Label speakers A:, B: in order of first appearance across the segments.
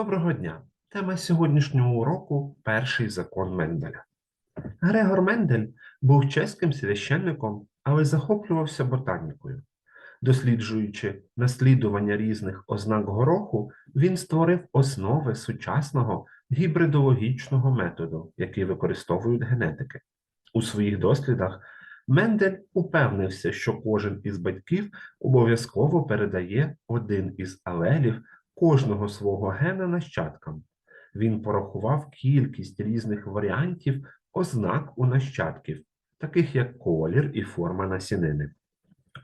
A: Доброго дня! Тема сьогоднішнього уроку перший закон Менделя. Грегор Мендель був чеським священником, але захоплювався ботанікою. Досліджуючи наслідування різних ознак гороху, він створив основи сучасного гібридологічного методу, який використовують генетики. У своїх дослідах Мендель упевнився, що кожен із батьків обов'язково передає один із алелів кожного свого гена нащадкам. Він порахував кількість різних варіантів ознак у нащадків, таких як колір і форма насінини,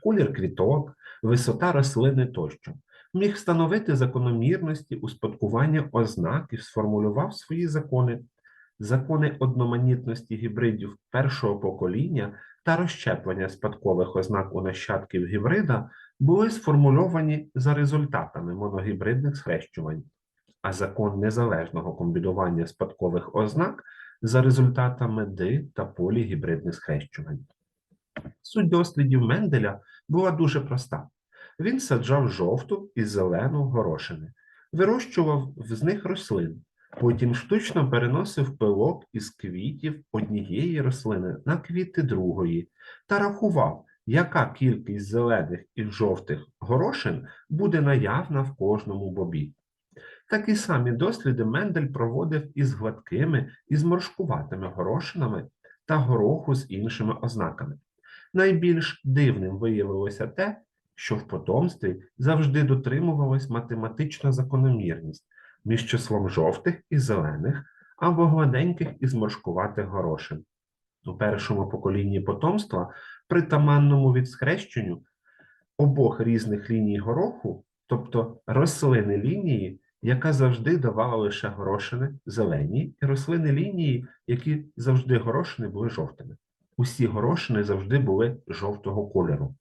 A: колір квіток, висота рослини тощо. Міг встановити закономірності успадкування ознак і сформулював свої закони. Закони одноманітності гібридів першого покоління та розщеплення спадкових ознак у нащадків гібрида були сформульовані за результатами моногібридних схрещувань, а закон незалежного комбінування спадкових ознак за результатами ди та полігібридних схрещувань. Суть дослідів Менделя була дуже проста. Він саджав жовту і зелену горошини, вирощував з них рослин, потім штучно переносив пилок із квітів однієї рослини на квіти другої та рахував, яка кількість зелених і жовтих горошин буде наявна в кожному бобі. Такі самі досліди Мендель проводив із гладкими і зморшкуватими горошинами та гороху з іншими ознаками. Найбільш дивним виявилося те, що в потомстві завжди дотримувалась математична закономірність між числом жовтих і зелених або гладеньких і зморшкуватих горошин. У першому поколінні потомства, притаманному від схрещенню обох різних ліній гороху, тобто рослини лінії, яка завжди давала лише горошини зелені, і рослини лінії, які завжди горошини були жовтими. Усі горошини завжди були жовтого кольору.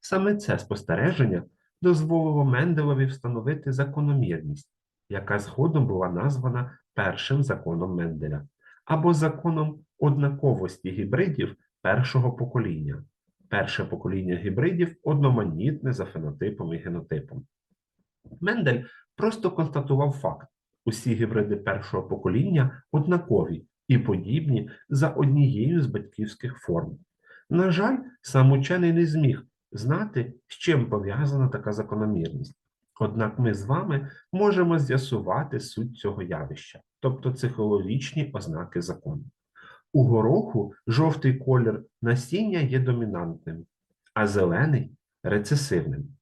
A: Саме це спостереження дозволило Менделові встановити закономірність, яка згодом була названа першим законом Менделя або законом однаковості гібридів першого покоління. Перше покоління гібридів одноманітне за фенотипом і генотипом. Мендель просто констатував факт: усі гібриди першого покоління однакові і подібні за однією з батьківських форм. На жаль, сам учений не зміг знати, з чим пов'язана така закономірність. Однак ми з вами можемо з'ясувати суть цього явища, тобто психологічні ознаки закону. У гороху жовтий колір насіння є домінантним, а зелений рецесивним.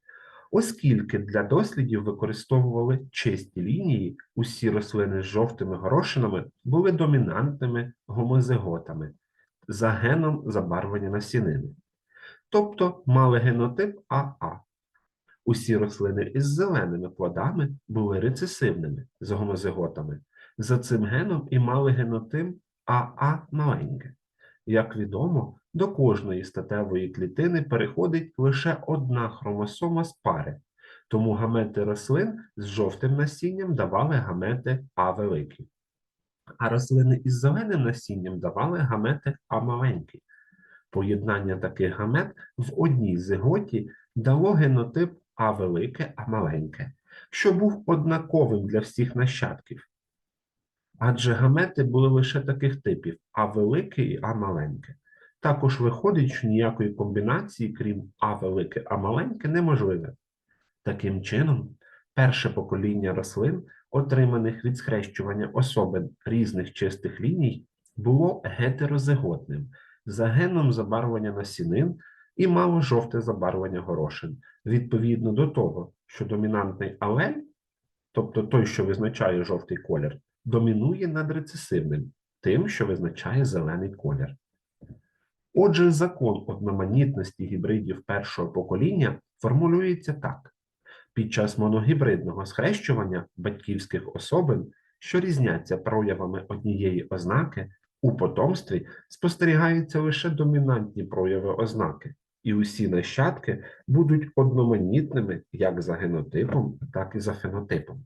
A: Оскільки для дослідів використовували чисті лінії, усі рослини з жовтими горошинами були домінантними гомозиготами за геном забарвлення насінини, тобто мали генотип АА. Усі рослини із зеленими плодами були рецесивними з гомозиготами. За цим геном і мали генотип АА маленьке. Як відомо, до кожної статевої клітини переходить лише одна хромосома з пари, тому гамети рослин з жовтим насінням давали гамети А великі, а рослини із зеленим насінням давали гамети А маленькі. Поєднання таких гамет в одній зиготі дало генотип А велике, А маленьке, що був однаковим для всіх нащадків. Адже гамети були лише таких типів А велике і А маленьке. Також виходить, що ніякої комбінації, крім А велике, А маленьке, неможливе. Таким чином, перше покоління рослин, отриманих від схрещування особин різних чистих ліній, було гетерозиготним за геном забарвлення насінин і мало жовте забарвлення горошин, відповідно до того, що домінантний алель, тобто той, що визначає жовтий колір, домінує над рецесивним, тим, що визначає зелений колір. Отже, закон одноманітності гібридів першого покоління формулюється так. Під час моногібридного схрещування батьківських особин, що різняться проявами однієї ознаки, у потомстві спостерігаються лише домінантні прояви ознаки, і усі нащадки будуть одноманітними як за генотипом, так і за фенотипом.